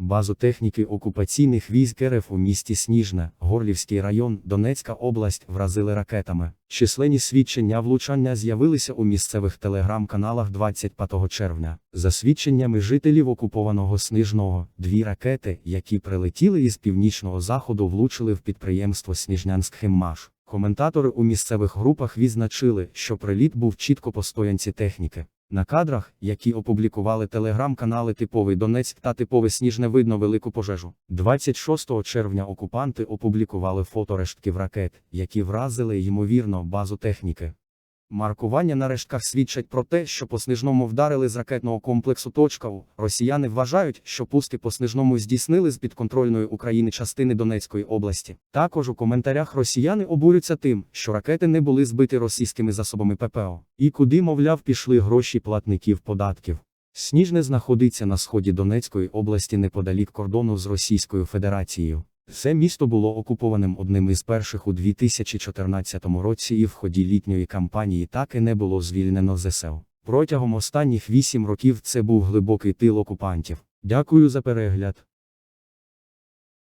Базу техніки окупаційних військ РФ у місті Сніжне, Горлівський район, Донецька область вразили ракетами. Численні свідчення влучання з'явилися у місцевих телеграм-каналах 25 червня. За свідченнями жителів окупованого Снижного, дві ракети, які прилетіли із північного заходу, влучили в підприємство Сніжнянськ-Хіммаш. Коментатори у місцевих групах відзначили, що приліт був чітко по стоянці техніки. На кадрах, які опублікували телеграм-канали Типовий Донецьк та Типове Сніжне видно велику пожежу. 26 червня окупанти опублікували фото рештків ракет, які вразили ймовірно базу техніки. Маркування на рештках свідчать про те, що по снижному вдарили з ракетного комплексу «Точкав». Росіяни вважають, що пуски по снижному здійснили з підконтрольної України частини Донецької області. Також у коментарях росіяни обурюються тим, що ракети не були збиті російськими засобами ППО. І куди, мовляв, пішли гроші платників податків. Сніжне знаходиться на сході Донецької області неподалік кордону з Російською Федерацією. Це місто було окупованим одним із перших у 2014 році і в ході літньої кампанії так і не було звільнено ЗСУ. Протягом останніх вісім років це був глибокий тил окупантів. Дякую за перегляд.